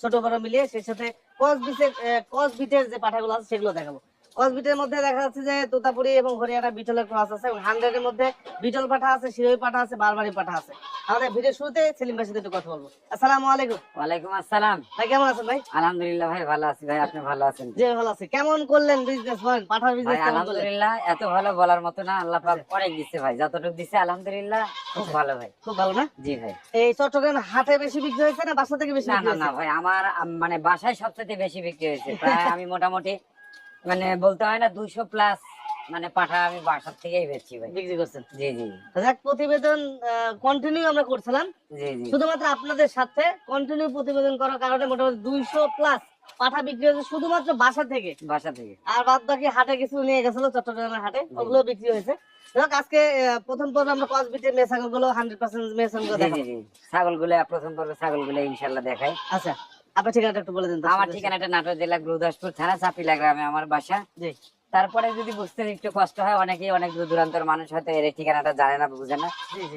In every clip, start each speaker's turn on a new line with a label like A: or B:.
A: ছোট বড় মিলিয়ে সেই সাথে কস বিটের কস বিটের যে পাঠাগুলো আছে সেগুলো দেখাবো। কস বিটের মধ্যে দেখা যাচ্ছে যে তোতাপুরি এবং হরিয়ানা বিটলের ক্রস আছে এবং হান্ড্রেডের মধ্যে বিটল পাঠা আছে শিরোই পাঠা আছে বারবারি পাঠা আছে। আমাদের ভিডিও শুরুতে সেলিম ভাইয়ের সাথে একটু কথা বলব। আসসালামু আলাইকুম।
B: ওয়ালাইকুম আসসালাম।
A: ভাই কেমন আছেন ভাই?
B: আলহামদুলিল্লাহ ভাই ভালো আছি ভাই আপনি ভালো আছেন?
A: জি ভালো আছে। কেমন করলেন বিজনেস বলেন পাঠার বিজনেস
B: আলহামদুলিল্লাহ এত ভালো বলার মতো না আল্লাহ পাক অনেক দিচ্ছে ভাই যতটুকু দিচ্ছে আলহামদুলিল্লাহ খুব ভালো ভাই।
A: খুব ভালো না?
B: জি ভাই।
A: এই চট্টগ্রাম হাটে বেশি বিক্রি হয়েছে না বাসা থেকে বেশি
B: না না না ভাই আমার মানে বাসায় সবচেয়ে বেশি বিক্রি হয়েছে। প্রায় আমি মোটামুটি মানে বলতে হয় না দুইশো প্লাস মানে পাঠা আমি বাসার থেকেই বেচছি ভাই।
A: বিক্রি করছেন?
B: জি জি।
A: যাক প্রতিবেদন কন্টিনিউ আমরা করছিলাম।
B: জি জি।
A: শুধুমাত্র আপনাদের সাথে কন্টিনিউ প্রতিবেদন করার কারণে মোটামুটি দুইশো প্লাস পাঠা বিক্রি হয়েছে শুধুমাত্র বাসা থেকে।
B: বাসা থেকে।
A: আর বাদ বাকি হাটে কিছু নিয়ে গেছিল চট্টগ্রামের হাটে ওগুলো বিক্রি হয়েছে। আজকে প্রথম পর্বে আমরা হান্ড্রেড পার্সেন্ট দেখাবো
B: জি জি। ছাগলগুলো প্রথম পর্বে ছাগলগুলো ইনশাল্লাহ দেখাই।
A: আচ্ছা। আপনার ঠিকানাটা একটু বলে দিন
B: আমার ঠিকানাটা নাটোর জেলা গুরুদাসপুর থানা চাপিলা গ্রামে আমার বাসা।
A: জি।
B: তারপরে যদি বুঝতে একটু কষ্ট হয় অনেকেই অনেক দূর দূরান্তর মানুষ হয়তো এর এই ঠিকানাটা জানে না বুঝে না।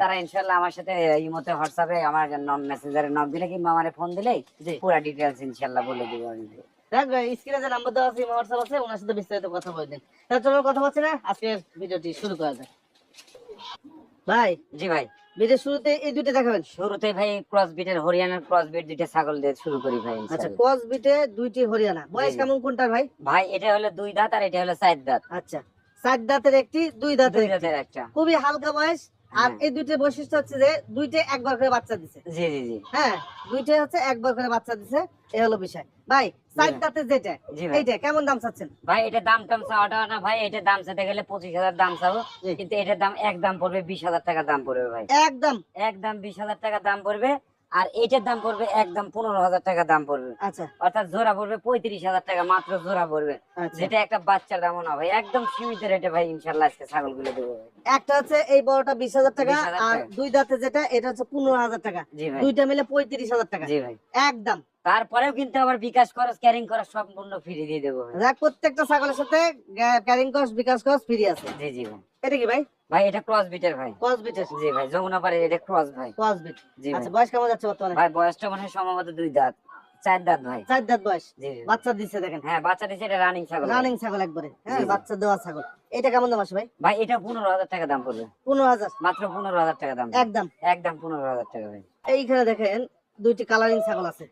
B: তারা ইনশাল্লাহ আমার সাথে ইমোতে হোয়াটসঅ্যাপে আমার মেসেঞ্জারে নক দিলে কিংবা আমার ফোন দিলেই পুরো ডিটেলস ইনশাল্লাহ বলে দিব আমি।
A: দেখ স্ক্রিনে যে নাম্বার দেওয়া আছে হোয়াটসঅ্যাপ আছে ওনার সাথে বিস্তারিত কথা বলে দিন। তাহলে চলো কথা বলছি না আজকের ভিডিওটি শুরু করা যাক। ভাই
B: জি ভাই।
A: ভিডিও শুরুতে এই দুইটা দেখাবেন।
B: শুরুতে ভাই ক্রস বিটের হরিয়ানার ক্রস বিট দুইটা ছাগল দিয়ে শুরু করি ভাই
A: আচ্ছা ক্রস বিটে দুইটি হরিয়ানা। বয়স। কেমন কোনটার ভাই?
B: ভাই এটা হলো দুই দাঁত আর এটা হলো চার দাঁত।
A: আচ্ছা চার দাঁতের একটি দুই দাঁতের
B: দুই দাঁতের একটা।
A: খুবই হালকা বয়স। আর। এই দুইটা বৈশিষ্ট্য হচ্ছে যে দুইটা একবার করে বাচ্চা দিছে।
B: জি জি জি।
A: হ্যাঁ দুইটা হচ্ছে একবার করে বাচ্চা দিছে এই হলো বিষয়। ভাই সাইডটাতে যেটা এইটা কেমন দাম চাচ্ছেন?
B: ভাই এটা দাম টাম চাওয়াটা না ভাই এটা দাম চাইতে গেলে পঁচিশ হাজার দাম চাবো কিন্তু এটার দাম এক দাম পড়বে বিশ হাজার টাকা দাম পড়বে ভাই।
A: একদম
B: একদম বিশ হাজার টাকা দাম পড়বে আর এটার দাম পড়বে একদম পনেরো হাজার টাকা দাম পড়বে।
A: আচ্ছা।
B: অর্থাৎ জোড়া পড়বে পঁয়ত্রিশ হাজার টাকা মাত্র জোড়া পড়বে।
A: আচ্ছা।
B: যেটা একটা বাচ্চার দামও না ভাই একদম সীমিত রেটে ভাই ইনশাল্লাহ আজকে ছাগলগুলো দেবো
A: একটা হচ্ছে এই বড়টা বিশ হাজার টাকা আর। দুই দাঁতে যেটা এটা হচ্ছে পনেরো হাজার টাকা। দুইটা মিলে পঁয়ত্রিশ হাজার টাকা।
B: জি ভাই।
A: একদম।
B: তারপরেও কিন্তু আবার বিকাশ খরচ ক্যারিং খরচ সম্পূর্ণ ফ্রি দিয়ে দেবো
A: প্রত্যেকটা ছাগলের সাথে carrying cost bKash cost free আছে।
B: জি জি ভাই।
A: এটা কি ভাই?
B: ভাই এটা ক্রস বিটের ভাই।
A: কস বিটের
B: জি ভাই যমুনা পারে এটা ক্রস ভাই।
A: কস বিট
B: জি
A: আচ্ছা বয়স কেমন যাচ্ছে বর্তমানে?
B: ভাই বয়সটা মনে হয় সম্ভবত দুই দাঁত। চার দাঁত ভাই।
A: চার দাঁত বয়স?
B: জি।
A: বাচ্চা দিচ্ছে দেখেন।
B: হ্যাঁ বাচ্চা দিচ্ছে এটা রানিং ছাগল
A: রানিং ছাগল একবারে। হ্যাঁ। বাচ্চা দেওয়া ছাগল। এটা কেমন দাম আছে ভাই?
B: ভাই এটা পনেরো হাজার টাকা দাম পড়বে।
A: পনেরো হাজার?
B: মাত্র পনেরো হাজার টাকা দাম।
A: একদম।
B: একদম পনেরো হাজার টাকা ভাই।
A: এইখানে দেখেন দুইটি কালারিং ছাগল আছে।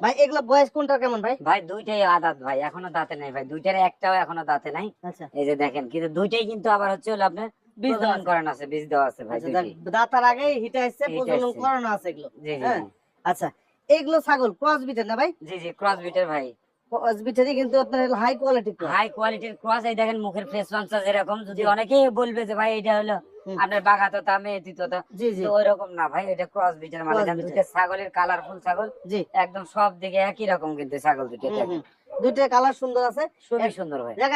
A: ভাই এগুলো বয়স কোনটা কেমন ভাই?
B: ভাই দুইটাই আদাত ভাই এখনও দাঁতে নাই ভাই। দুইটার একটাও এখনও দাঁতে নাই।
A: আচ্ছা।
B: এই যে দেখেন কিন্তু দুইটাই কিন্তু আবার হচ্ছে হলো আপনার
A: বীজ
B: প্রজনন করানো আছে বীজ দেওয়া আছে ভাই
A: আচ্ছা
B: দুইটাই।
A: দেখ, দাঁতার আগে হিটে আসছে প্রজনন করানো আছে এগুলো।
B: জি জি
A: আচ্ছা এইগুলো ছাগল ক্রস বিটের না ভাই?
B: জি জি ক্রস বিটের ভাই।
A: ক্রস বিটেরই কিন্তু আপনার হাই কোয়ালিটি
B: হাই কোয়ালিটির ক্রস এই দেখেন মুখের ফেস পাঞ্চা এরকম যদি অনেকেই বলবে যে ভাই এটা হলো। আপনার বাঘা তো
A: জি
B: তো ওইরকম না ভাই এটা ক্রস বিটের মানে দুটো ছাগলের কালারফুল ছাগল?
A: জি।
B: একদম সব দিকে একই রকম কিন্তু ছাগল দুটো।
A: দুইটা কালার সুন্দর আছে।
B: খুবই সুন্দর ভাই।
A: দেখ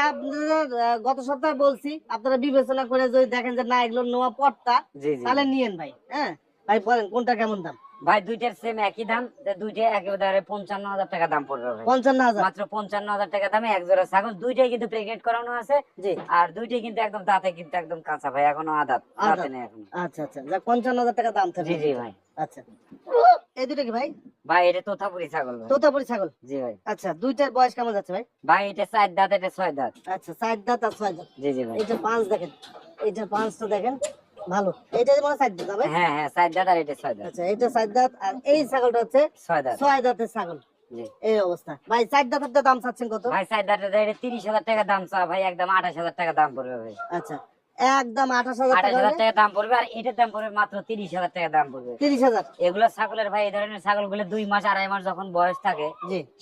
A: গত সপ্তাহে বলছি আপনারা বিবেচনা করে যদি দেখেন যে না এগুলো নোয়া পটটা তাহলে নিয়েন ভাই হ্যাঁ? ভাই বলেন কোনটা কেমন দাম?
B: ভাই দুইটার সেম একই দাম দুইটা একেবারে পঞ্চান্ন হাজার টাকা দাম পড়বে
A: পঞ্চান্ন হাজার।
B: মাত্র পঞ্চান্ন হাজার টাকা দামে এক জোড়া ছাগল দুইটাই কিন্তু প্রেগনেন্ট করানো আছে।
A: জি।
B: আর দুইটাই কিন্তু একদম দাঁতে কিন্তু একদম কাঁচা ভাই এখনও আদাত দাঁতে নেই এখনও।
A: আচ্ছা আচ্ছা যাক পঞ্চান্ন হাজার টাকা দাম থাকবে
B: জি জি ভাই।
A: আচ্ছা। এই দুটো কি ভাই?
B: ভাই এটা তোতাপুরি ছাগল
A: তোতাপুরি ছাগল?
B: জি ভাই।
A: আচ্ছা দুইটার বয়স কেমন যাচ্ছে ভাই?
B: ভাই এটা চার দাঁত এটা ছয় দাঁত।
A: আচ্ছা চার দাঁত আর ছয় দাঁত।
B: জি জি ভাই।
A: এইটা পাঁচ দেখেন এইটা পাঁচটা দেখেন ভালো। এটা মানে সাইড দাঁত হবে
B: হ্যাঁ হ্যাঁ সাইড দাঁত আর এটা ছয় দাঁত
A: আচ্ছা এটা সাইড দাঁত আর এই ছাগলটা হচ্ছে
B: ছয় দাঁত
A: ছয় দাঁতের ছাগল এই অবস্থা। ভাই সাইড দাঁতের দাম চাচ্ছেন কত?
B: ভাই সাইড দাঁতের এটা তিরিশ হাজার টাকা দাম চা ভাই একদম আঠাশ হাজার টাকা দাম পড়বে ভাই।
A: আচ্ছা একদম আঠাশ হাজার টাকা
B: দাম পড়বে আর এটার দাম পড়বে মাত্র তিরিশ হাজার টাকা দাম পড়বে।
A: তিরিশ হাজার।
B: এগুলো ছাগলের ভাই এই ধরনের ছাগলগুলো দুই মাস আড়াই মাস যখন বয়স থাকে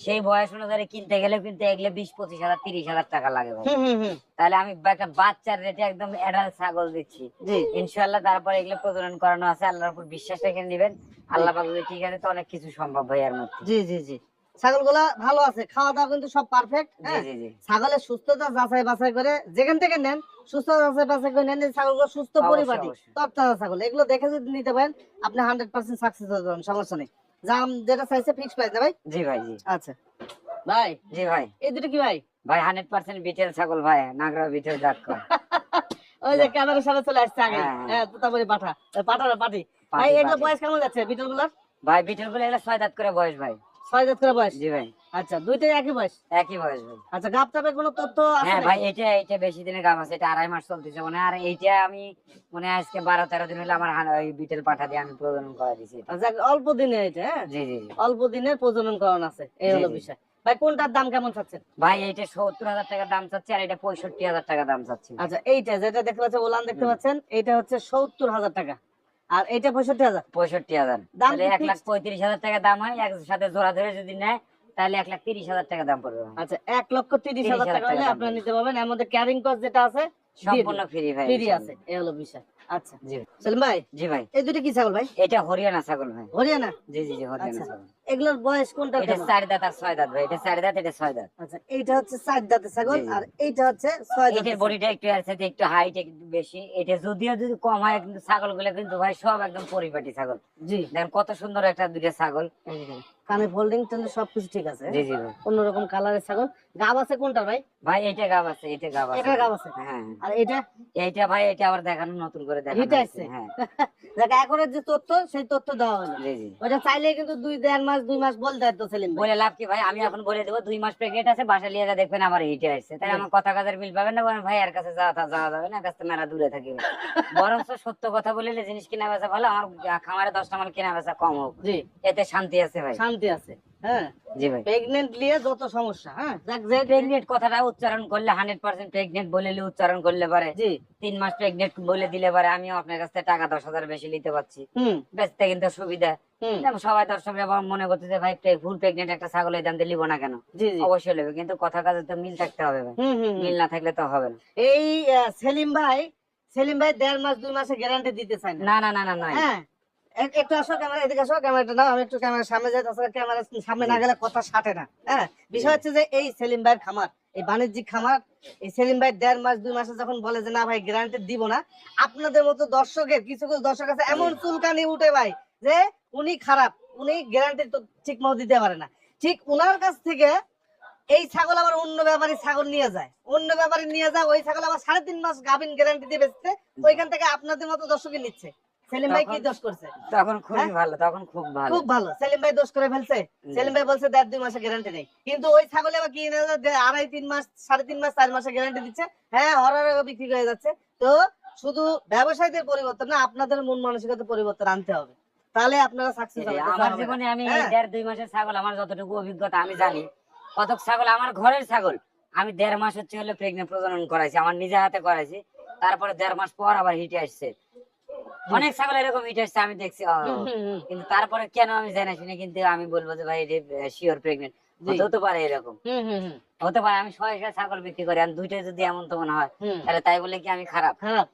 B: সেই বয়স অনুযায়ী কিনতে গেলে কিন্তু এগুলো বিশ পঁচিশ হাজার তিরিশ হাজার টাকা লাগে ভাই। তাহলে আমি একটা বাচ্চার রেটে একদম অ্যাডাল্ট ছাগল দিচ্ছি। ইনশাল্লাহ তারপরে এগুলো প্রজনন করানো আছে আল্লাহর উপর বিশ্বাস রেখে নেবেন। আল্লাহ পাক যদি ঠিক আছে তো অনেক কিছু সম্ভব ভাই এর মধ্যে।
A: জি জি জি। ছাগলগুলা ভালো আছে খাওয়া দাওয়া কিন্তু সব পারফেক্ট হ্যাঁ? ছাগলের সুস্থতা যাচাই বাছাই করে যেখান থেকে নেন যাচাই বাছাই করে নেন ছাগলগুলো সুস্থ পরিপাটি। তরতাজা ছাগল। এগুলো দেখে যদি নিতে পারেন আপনি হান্ড্রেড পার্সেন্ট সাকসেস হতে পারেন সমস্যা নেই। দাম যেটা চাইছে ফিক্স প্রাইস ভাই?
B: জি ভাই জি।
A: আচ্ছা। ভাই
B: জি ভাই।
A: এই দুটো কি ভাই?
B: ভাই হান্ড্রেড পার্সেন্ট বিটেল ছাগল ভাই নাগরা বিটেল জাত
A: ওই যে ক্যামেরার সামনে চলে আসছে আগে।
B: হ্যাঁ, হ্যাঁ।
A: হ্যাঁ তোতাপুরি পাঠা। পাঠা পাটি ভাই
B: পাটি,
A: এগুলো বয়স কেমন যাচ্ছে বিটলগুলার
B: ভাই বিটেলগুলো এগুলো ছয় দাঁত করে বয়স ভাই।
A: ছয় দাঁত করে বয়স?
B: জি ভাই।
A: আচ্ছা দুইটাই একই বয়স?
B: একই বয়স ভাই।
A: আচ্ছা গাপ টাপের কোনো তথ্য আছে
B: হ্যাঁ ভাই এটা এটা বেশি দিনের গাম আছে এটা আড়াই মাস চলতেছে মানে আর এইটা আমি মানে আজকে বারো তেরো দিন হলে আমার ওই বিটেল পাঠা দিয়ে আমি প্রজনন করা দিছি
A: আচ্ছা অল্প দিনে এটা হ্যাঁ?
B: জি জি জি।
A: অল্প দিনের প্রজনন করণ আছে এই হলো বিষয়। ভাই কোনটার দাম কেমন চাচ্ছেন?
B: ভাই এইটা সত্তর হাজার টাকা দাম চাচ্ছি আর এটা পঁয়ষট্টি হাজার টাকা দাম চাচ্ছি।
A: আচ্ছা এইটা যেটা দেখতে পাচ্ছেন ওলান দেখতে পাচ্ছেন এইটা হচ্ছে সত্তর হাজার টাকা। আর এটা পঁয়ষট্টি হাজার।
B: পঁয়ষট্টি হাজার। তাহলে এক লাখ পঁয়ত্রিশ হাজার টাকা দাম হয় এক সাথে জোড়া ধরে যদি নেয় তাহলে এক লাখ তিরিশ হাজার টাকা দাম পড়বে
A: আচ্ছা এক লক্ষ তিরিশ
B: 30,000
A: হাজার টাকা হলে আপনারা নিতে পারবেন। এর মধ্যে ক্যারিং কস্ট যেটা আছে
B: সম্পূর্ণ ফ্রি ভাই
A: ফ্রি আছে এই হলো বিষয়। আচ্ছা।
B: জি।
A: সেলিম ভাই
B: জি ভাই।
A: এই দুটো কি ছাগল ভাই?
B: এটা হরিয়ানা ছাগল ভাই।
A: হরিয়ানা?
B: জি জি জি হরিয়ানা
A: আচ্ছা।
B: ছাগল।
A: এগুলোর বয়স কোনটা
B: এটা? চার দাঁত আর ছয় দাঁত ভাই এটা চার দাঁত এটা ছয় দাঁত।
A: আচ্ছা এইটা হচ্ছে চার দাঁতের ছাগল। আর এইটা হচ্ছে ছয়
B: এটার বডিটা একটু এর একটু হাইট একটু বেশি এটা যদিও যদি কম হয় কিন্তু ছাগলগুলো কিন্তু ভাই সব একদম পরিপাটি ছাগল।
A: জি।
B: দেখেন কত সুন্দর একটা দুইটা ছাগল।
A: কানে ফোল্ডিং সবকিছু ঠিক আছে।
B: জি জি
A: অন্যরকম কালারের ছাগল। গাব আছে কোনটা ভাই?
B: ভাই এটা গাব আছে এটা গাব আছে।
A: এটা গাব আছে?
B: হ্যাঁ
A: আর এটা?
B: এইটা ভাই এটা আবার দেখানো নতুন করে দেখানো
A: এটা আছে?
B: হ্যাঁ।
A: দেখ এখনের যে তথ্য সেই তথ্য দেওয়া হলো।
B: জি জি।
A: ওটা চাইলে কিন্তু দুই দেড় মাস দুই মাস বলতে তো সেলিম
B: বলে লাভ কি ভাই? আমি এখন বলে দেবো দুই মাস প্রেগনেন্ট আছে বাসা লিয়ে যা দেখবেন আমার হিটে আসছে। তাই আমার কথা কাজের মিল পাবেন না ভাই এর কাছে যাওয়া যাওয়া যাবে না কাছ মেলা দূরে থাকি। বরং সত্য কথা বললে জিনিস কিনা বেচা ভালো আমার খামারে দশটা মাল কেনা বেচা কম হোক।
A: জি।
B: এতে শান্তি আছে ভাই।
A: শান্তি আছে হ্যাঁ।
B: জি ভাই।
A: প্রেগনেন্ট নিয়ে যত সমস্যা হ্যাঁ যাক যে
B: প্রেগনেন্ট কথাটা উচ্চারণ করলে হান্ড্রেড পার্সেন্ট প্রেগনেন্ট বলে উচ্চারণ করলে পারে।
A: জি।
B: তিন মাস প্রেগনেন্ট বলে দিলে পারে আমিও আপনার কাছ থেকে টাকা দশ হাজার বেশি নিতে পারছি।
A: হুম।
B: বেচতে কিন্তু সুবিধা। যেমন সবাই দর্শকরা আবার মনে করতে যে ভাই ফুল প্রেগনেন্ট একটা ছাগলের দাম দিয়ে লিবো না কেন? অবশ্যই নেবে কিন্তু কথা কাজে তো মিল থাকতে হবে ভাই। মিল না থাকলে তো হবে না।
A: এই সেলিম ভাই সেলিম ভাই দেড় মাস দুই মাসে গ্যারান্টি দিতে চায় না।
B: না না না না
A: হ্যাঁ? এক- একটু আসো ক্যামেরা এদিকে আসো ক্যামেরাটা নাও আমি একটু ক্যামেরার সামনে যাই তাছাড়া সামনে না গেলে কথা সাটে না। হ্যাঁ? বিষয় হচ্ছে যে এই সেলিম ভাইয়ের খামার এই বাণিজ্যিক খামার এই সেলিম ভাই দেড় মাস দুই মাসে যখন বলে যে না ভাই গ্যারান্টি দিব না আপনাদের মতো দর্শকের কিছু কিছু দর্শক আছে এমন চুলকানি উঠে ভাই। যে উনি খারাপ উনি গ্যারান্টি তো ঠিক মতো দিতে পারে না। ঠিক উনার কাছ থেকে এই ছাগল আবার অন্য ব্যাপারী ছাগল নিয়ে যায়। অন্য ব্যাপারী নিয়ে যায় ওই ছাগল আবার সাড়ে তিন মাস গাভিন গ্যারান্টি দিয়ে বেচতে ওইখান থেকে আপনাদের মতো দর্শকই নিচ্ছে। সেলিম ভাই কি দোষ করছে?
B: তখন খুবই
A: হ্যাঁ?
B: ভালো তখন খুব ভালো।
A: খুব ভালো। সেলিম ভাই দোষ করে ফেলছে? সেলিম ভাই বলছে দেড় দুই মাসে গ্যারান্টি নেই। কিন্তু ওই ছাগলে আবার কি আড়াই তিন মাস সাড়ে তিন মাস চার মাসে গ্যারান্টি দিচ্ছে। হ্যাঁ হরার বিক্রি হয়ে যাচ্ছে। তো শুধু ব্যবসায়ীদের পরিবর্তন না আপনাদের মন মানসিকতা পরিবর্তন আনতে হবে। তাহলে আপনারা সাকসেস
B: এই আমার জীবনে আমি
A: হ্যাঁ।
B: দেড় দুই মাসের ছাগল আমার যতটুকু অভিজ্ঞতা আমি জানি। কতক ছাগল আমার ঘরের ছাগল আমি দেড় মাস হচ্ছে হলে প্রেগনেন্ট প্রজনন করাইছি আমার নিজে হাতে করাইছি তারপরে দেড় মাস পর আবার হিটে আসছে। অনেক ছাগল এরকম হিটে আসছে আমি দেখছি কিন্তু তারপরে কেন আমি জানি না শুনে কিন্তু আমি বলব যে ভাই শিওর প্রেগনেন্ট
A: জি।
B: হতেও তো পারে এরকম। হতে পারে আমি ছয় ছাগল বিক্রি করি আর দুইটাই যদি এমন তো মনে হয় তাহলে তাই বলে কি আমি খারাপ?
A: খারাপ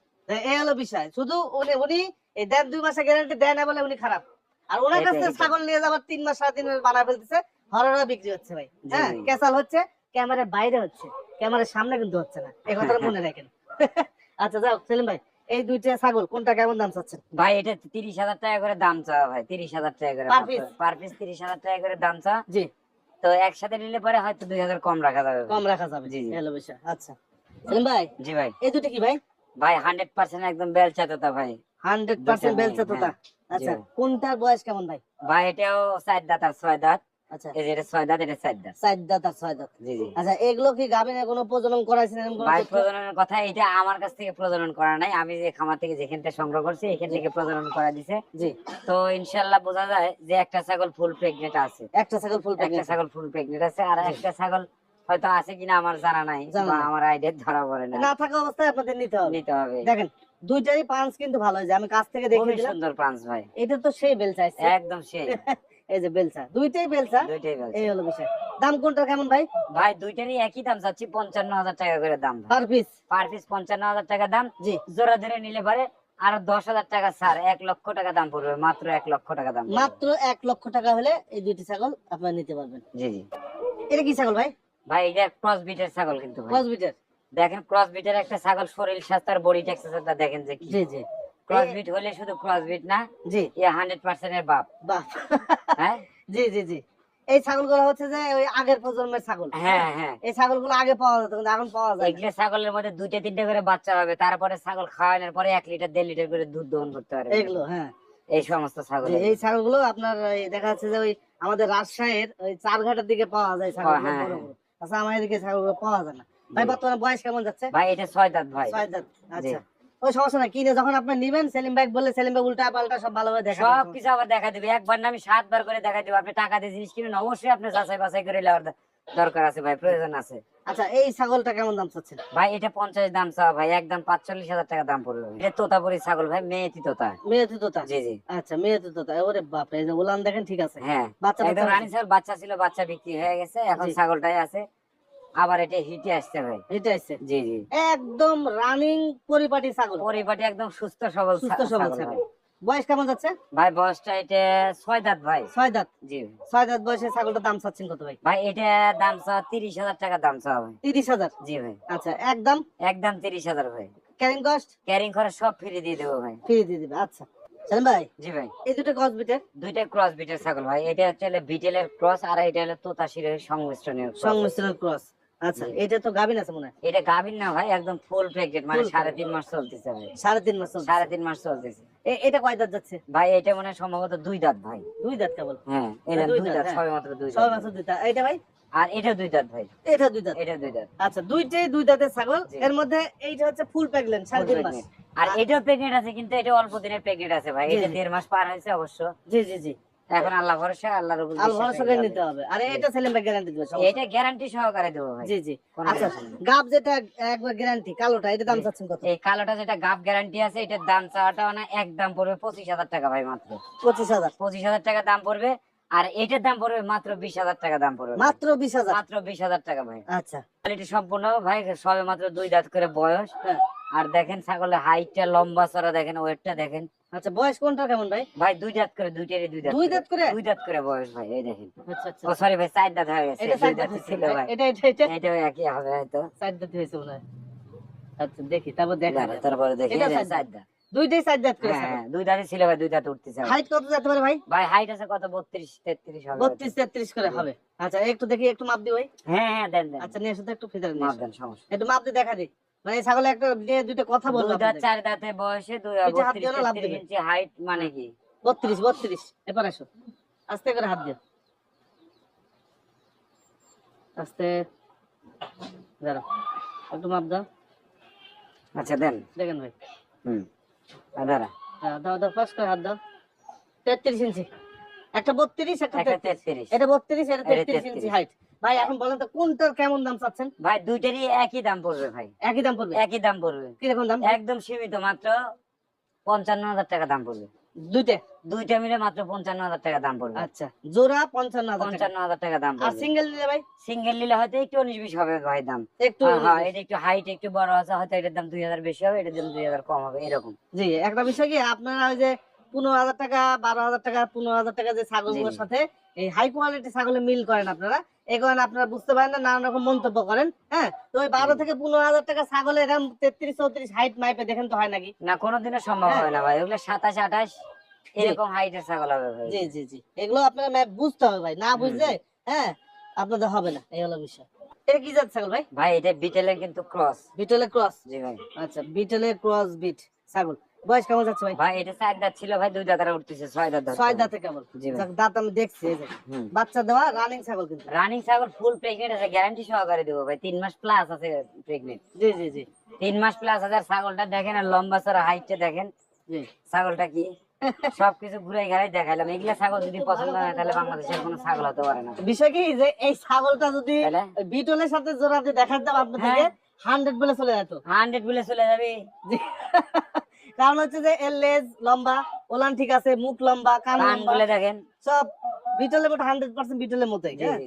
A: এই হলো বিষয়। শুধু উনি এই দেড় দুই মাসে গ্যারান্টি দেয় না বলে উনি খারাপ। আর ওনার কাছে। ছাগল নিয়ে যাবার তিন মাস সাড়ে তিন মাস বানা ফেলতেছে হররা বিক্রি হচ্ছে ভাই। হ্যাঁ ক্যাসাল হচ্ছে ক্যামেরার বাইরে হচ্ছে ক্যামেরার সামনে কিন্তু হচ্ছে না। এই কথাটা মনে রাখেন। আচ্ছা যাও সেলিম ভাই এই দুইটা ছাগল কোনটা কেমন দাম চাচ্ছেন?
B: ভাই এটা তিরিশ হাজার টাকা করে দাম চাওয়া ভাই তিরিশ হাজার টাকা করে? পার পিস তিরিশ হাজার টাকা করে দাম চাওয়া।
A: জি।
B: তো একসাথে নিলে পরে হয়তো দুই হাজার কম রাখা যাবে।
A: কম রাখা যাবে।
B: জি।
A: এই বিষয় আচ্ছা। সেলিম ভাই?
B: জি ভাই।
A: এই দুটো কি ভাই?
B: ভাই হান্ড্রেড পার্সেন্ট একদম বেলচা তোতা ভাই।
A: হান্ড্রেড পার্সেন্ট বেলচা তোতা।
B: হ্যাঁ।
A: আচ্ছা কোনটার বয়স কেমন ভাই?
B: ভাই এটাও চার দাঁত আর ছয় দাঁত।
A: আচ্ছা।
B: এই যে এটা ছয় দাঁত এটা চার দাঁত।
A: চার দাঁত আর ছয় দাঁত।
B: জি জি।
A: আচ্ছা এগুলো কি গাভিনে কোনো প্রজনন করাইছেন
B: ভাই প্রজননের কথা এটা আমার কাছ থেকে প্রজনন করা নাই। আমি যে খামার থেকে যেখান থেকে সংগ্রহ করছি এখান থেকে প্রজনন করা দিছে।
A: জি।
B: তো ইনশাল্লাহ বোঝা যায় যে একটা ছাগল ফুল প্রেগনেন্ট আছে।
A: একটা ছাগল ফুল
B: একটা ছাগল ফুল প্রেগনেন্ট আছে আর একটা ছাগল হয়তো আছে কিনা আমার জানা নাই বা আমার আইডিয়া ধরা পড়ে না।
A: না থাকা অবস্থায় আপনাদের নিতে হবে।
B: নিতে হবে।
A: দেখেন দুইটারই পাঁচ কিন্তু ভালো হয়েছে। আমি কাছ থেকে দেখে দিলাম।
B: সুন্দর পাঁচ ভাই।
A: এটা তো সেই
B: একদম সেই।
A: এই যে বেলচা দুইটাই বেলচা?
B: দুইটাই
A: এই হলো বিষয়। দাম কোনটা কেমন ভাই?
B: ভাই দুইটারই একই দাম চাচ্ছি পঞ্চান্ন হাজার টাকা করে দাম
A: পার পিস
B: পার পিস পঞ্চান্ন হাজার টাকা দাম।
A: জি।
B: জোড়া ধরে নিলে পারে আরও দশ হাজার টাকা ছাড় এক লক্ষ টাকা দাম পড়বে মাত্র এক লক্ষ টাকা দাম
A: মাত্র এক লক্ষ টাকা হলে এই দুইটি ছাগল আপনারা নিতে পারবেন।
B: জি জি।
A: এটা কি ছাগল ভাই?
B: ভাই এটা ক্রস বিটের ছাগল কিন্তু ভাই।
A: হসপিটাল
B: দেখেন ক্রস বিটের একটা ছাগল শরীর স্বাস্থ্য আর বডি টেক্সচারটা দেখেন যে কি।
A: জি জি।
B: ক্রস বিট হলে শুধু ক্রস বিট না
A: জি।
B: ইয়ে হান্ড্রেড পার্সেন্টের বাপ।
A: বাহ
B: হ্যাঁ?
A: জি জি জি। এই ছাগলগুলো হচ্ছে যে ওই আগের প্রজন্মের ছাগল।
B: হ্যাঁ হ্যাঁ।
A: এই ছাগলগুলো আগে পাওয়া যেত কিন্তু এখন পাওয়া যায়।
B: এগুলো ছাগলের মধ্যে দুইটা তিনটা করে বাচ্চা হবে তারপরে ছাগল খাওয়ানোর পরে এক লিটার দেড় লিটার করে দুধ দহন করতে পারবে।
A: এগুলো হ্যাঁ।
B: এই সমস্ত ছাগল
A: এই ছাগলগুলো আপনার দেখা যাচ্ছে যে ওই আমাদের রাজশাহীর ওই চারঘাটের দিকে পাওয়া যায় ছাগল
B: হ্যাঁ, হ্যাঁ।
A: আচ্ছা আমার এদিকে ছাগলগুলো পাওয়া যায় না। ভাই বর্তমানে বয়স কেমন যাচ্ছে?
B: ভাই এটা ছয় দাঁত ভাই।
A: ছয় দাঁত আচ্ছা। ওই সমস্যা নাই কিনে যখন আপনি নিবেন সেলিম ভাই বললে সেলিম ভাই উল্টা পাল্টা সব ভালোভাবে দেখা
B: সব কিছু আবার দেখা দিবে। একবার না আমি সাতবার করে দেখা দিবে। আপনি টাকা দিয়ে জিনিস কিনুন অবশ্যই আপনি যাচাই বাছাই করে নেওয়ার দরকার আছে ভাই প্রয়োজন আছে।
A: আচ্ছা এই ছাগলটা কেমন দাম চাচ্ছেন?
B: ভাই এটা পঞ্চাশ দাম চাওয়া ভাই একদম পাঁচচল্লিশ হাজার টাকা দাম পড়বে ভাই। এটা তোতাপুরি ছাগল ভাই মেয়েতি তোতা।
A: মেয়েতে তোতা?
B: জি জি।
A: আচ্ছা মেয়েতে তোতা। ওরে বাপরে এই যে উলান দেখেন ঠিক আছে।
B: হ্যাঁ।
A: বাচ্চা
B: রানী ছাগল বাচ্চা ছিল বাচ্চা বিক্রি হয়ে গেছে এখন ছাগলটাই আছে। আবার এটা হিটে আসছে ভাই।
A: এটা আছে
B: জি জি।
A: একদম রানিং পরিপাটি ছাগল।
B: পরিপাটি একদম সুস্থ সবল
A: সুস্থ সবল
B: ছাগল।
A: বয়স কেমন যাচ্ছে?
B: ভাই বয়সটা এটা ছয় দাঁত ভাই।
A: ছয় দাঁত?
B: জি।
A: ছয় দাঁত বয়সে ছাগলটার দাম চাচ্ছেন কত ভাই?
B: ভাই এটা দাম চাওয়া তিরিশ হাজার টাকা দাম চাওয়া ভাই।
A: তিরিশ হাজার?
B: জি ভাই।
A: আচ্ছা একদম?
B: একদম তিরিশ হাজার ভাই।
A: ক্যারিং কস্ট
B: ক্যারিং করে সব ফ্রি দিয়ে দেবো ভাই।
A: ফ্রি দিয়ে দিবে আচ্ছা। সেলিম ভাই
B: জি ভাই।
A: এই দুটো কস বিটের
B: দুইটা ক্রস বিটের ছাগল ভাই। এটা হচ্ছে বিটেলের ক্রস আর এটা হলো তোতাশিরের সংমিশ্রণের cross।
A: সংমিশ্রণ ক্রস আচ্ছা এটা তো গাবিন আছে মনে হয়?
B: এটা গাভিন না ভাই একদম ফুল প্রেগনেন্ট মানে সাড়ে তিন মাস চলতেছে ভাই।
A: সাড়ে তিন মাস
B: সাড়ে তিন মাস চলতেছে।
A: এটা কয় দাঁত যাচ্ছে?
B: ভাই এটা মনে সম্ভবত দুই দাঁত ভাই।
A: দুই দাঁত কেবল?
B: হ্যাঁ এটা
A: দুই দাঁত,
B: দাঁত
A: হ্যাঁ।
B: মাত্র দুই
A: ছয় মাসের দুই দাঁত। এটা ভাই?
B: আর এটা দুই দাঁত ভাই।
A: এটা দুই দাঁত?
B: এটা দুই দাঁত।
A: আচ্ছা দুইটাই দুই দাঁতের ছাগল। এর মধ্যে এইটা হচ্ছে ফুল প্রেগনেন্ট সাড়ে তিন মাস।
B: আর এটাও প্রেগনেন্ট আছে কিন্তু এটা অল্প দিনের প্রেগনেন্ট আছে ভাই। এটা দেড় মাস পার হয়েছে অবশ্য।
A: জি জি জি।
B: এখন আল্লাহ ভরসা আল্লাহর উপর
A: আল
B: বিশ্বাস
A: ভরসা করে নিতে হবে। আর এটা সেলিম ভাই গ্যারান্টি দিবে
B: এটা গ্যারান্টি সহকারে দেবো ভাই।
A: জি জি। আচ্ছা গাব যেটা একবার গ্যারান্টি কালোটা এটা দাম চাচ্ছেন কত?
B: এই কালোটা যেটা গাপ গ্যারান্টি আছে এটার দাম চাওয়াটা না একদম পড়বে পঁচিশ হাজার টাকা ভাই মাত্র।
A: পঁচিশ হাজার।
B: পঁচিশ হাজার টাকা দাম পড়বে আর এটার দাম পড়বে মাত্র বিশ হাজার টাকা দাম পড়বে
A: মাত্র বিশ হাজার।
B: মাত্র বিশ হাজার টাকা ভাই।
A: আচ্ছা।
B: কোয়ালিটি সম্পূর্ণ ভাই সবে মাত্র দুই দাঁত করে বয়স।
A: হ্যাঁ।
B: আর দেখেন ছাগলের হাইটটা লম্বা চড়া দেখেন ওয়েটটা দেখেন।
A: আচ্ছা বয়স কোনটা কেমন ভাই?
B: ভাই দুই দাঁত করে দুইটারই দুই দাঁত
A: দুই দাঁত করে?
B: দুই দাঁত করে বয়স ভাই এই দেখেন।
A: আচ্ছা আচ্ছা।
B: ও সরি ভাই চার দাঁত হয়ে গেছে
A: এটা সাইড
B: দাঁত
A: দাঁত
B: ছিল ভাই।
A: এটা এটা এটা।
B: এটাও একই হবে হয়তো।
A: সাইড দাঁত হয়েছে মনে হয়। আচ্ছা দেখি তারপর দেখা।
B: দাঁড়া, তারপরে দেখি
A: এটা
B: চার দাঁত।
A: দুইটাই সাইড দাঁত করে
B: হ্যাঁ দুই দাঁতই ছিল ভাই দুই দাঁত উঠতেছে
A: হাইট কত যেতে পারে ভাই?
B: ভাই হাইট আছে কত? বত্রিশ তেত্রিশ হবে হয়তো।
A: বত্রিশ তেত্রিশ করে হবে। আচ্ছা একটু দেখি একটু মাপ দি ভাই।
B: হ্যাঁ হ্যাঁ দেন দেন।
A: আচ্ছা নিয়ে এসে একটু ফিতার নিয়ে
B: মাপ দেন সমস্যা
A: একটু মাপ দিয়ে দেখা দি মানে ছাগলে একটা দুইটা কথা বলব
B: দুই চার দাঁতে বয়সে। ইঞ্চি হাইট মানে কি?
A: বত্রিশ বত্রিশ। এবার এসো আস্তে করে হাত দিও আস্তে। দাঁড়াও। একটু মাপ দাও।
B: আচ্ছা দেন।
A: দেখেন ভাই।
B: হুম। দাঁড়া।
A: হ্যাঁ, দাও দাও ফার্স্ট করে হাত দাও। তেত্রিশ ইঞ্চি। একটা বত্রিশ একটা
B: একটা
A: তেত্রিশ।
B: তেত্রিশ।
A: এটা বত্রিশ এটা
B: এটা
A: তেত্রিশ ইঞ্চি হাইট ভাই এখন বলেন তো কোনটার কেমন দাম চাচ্ছেন?
B: ভাই দুইটারই একই দাম পড়বে ভাই।
A: একই দাম পড়বে?
B: একই দাম পড়বে।
A: কীরকম দাম?
B: একদম সীমিত মাত্র পঞ্চান্ন হাজার টাকা দাম পড়বে।
A: দুইটা?
B: দুইটা মিলে মাত্র পঞ্চান্ন হাজার টাকা দাম পড়বে।
A: আচ্ছা জোড়া পঞ্চান্ন।
B: পঞ্চান্ন হাজার টাকা দাম
A: আর সিঙ্গেল নিলে ভাই?
B: সিঙ্গেল নিলে হয়তো একটু উনিশ বিশ হবে ভাই দাম।
A: একটু
B: হ্যাঁ, হ্যাঁ এটা একটু হাইট একটু বড় আছে হয়তো এটার দাম দুই হাজার বেশি হবে এটার দাম দুই হাজার কম হবে এরকম।
A: জি একটা বিষয় কি আপনারা ওই যে পনেরো হাজার টাকা বারো হাজার টাকা পনেরো হাজার টাকা যে ছাগলগুলোর সাথে এই হাই কোয়ালিটি ছাগলে মিল করেন আপনারা। এই কারণে আপনারা বুঝতে পারেন না নানান রকম মন্তব্য করেন হ্যাঁ? তো ওই বারো থেকে পনেরো হাজার টাকা ছাগলে এরকম তেত্রিশ চৌত্রিশ হাইট মাইপে দেখেন তো হয় নাকি?
B: না কোনোদিনও সম্ভব
A: হ্যাঁ।
B: হবে না ভাই। ওগুলো সাতাশ আঠাশ এরকম হাইটের ছাগল হবে ভাই।
A: জি জি জি। এগুলো আপনারা ম্যাপ বুঝতে হবে ভাই। না বুঝলে হ্যাঁ আপনাদের হবে না। এই হলো বিষয়। এটা কি জাত ছাগল ভাই?
B: ভাই এটা বিটেলের কিন্তু ক্রস
A: বিটেলের ক্রস
B: জি ভাই।
A: আচ্ছা বিটেলের ক্রস বিট ছাগল। বয়স কেমন যাচ্ছে ভাই?
B: ভাই এটা চার দাঁত ছিল ভাই দুই উঠতেছে ছয় দাঁত
A: ছয় দাঁতে দাঁত আমি দেখছি বাচ্চা দেওয়া রানিং ছাগল কিন্তু।
B: রানিং ছাগল ফুল প্রেগনেন্ট আছে গ্যারান্টি সহকারে দেবো ভাই তিন মাস প্লাস আছে প্রেগনেন্ট
A: জি জি জি।
B: তিন মাস প্লাস আছে ছাগলটা দেখেন আর লম্বা চড়া হাইটটা দেখেন। ছাগলটা কি? সবকিছু ঘুরে ঘাড়াই দেখাইলাম। এগুলা ছাগল যদি পছন্দ হয় তাহলে বাংলাদেশের কোনো ছাগল হতে পারে না।
A: বিষয় কি যে এই ছাগলটা যদি বিটলের সাথে জোড়া দিয়ে দেখাতাম আপনাদেরকে
B: হ্যাঁ।
A: হান্ড্রেড বলে চলে যেত
B: হান্ড্রেড বলে চলে যাবে।
A: কারণ হচ্ছে যে এর লেজ লম্বা ওলান ঠিক আছে মুখ লম্বা কান
B: বলে দেখেন।
A: সব বিটলের মতো হান্ড্রেড পার্সেন্ট বিটলের মতোই হ্যাঁ।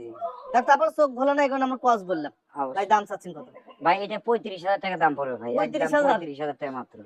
A: তারপর চোখ ভোলা না এখন আমার কস বললাম। ভাই দাম চাচ্ছেন কত?
B: ভাই এটা পঁয়ত্রিশ হাজার টাকা দাম পড়বে ভাই একদম
A: 35,000
B: পঁয়ত্রিশ হাজার টাকা মাত্র।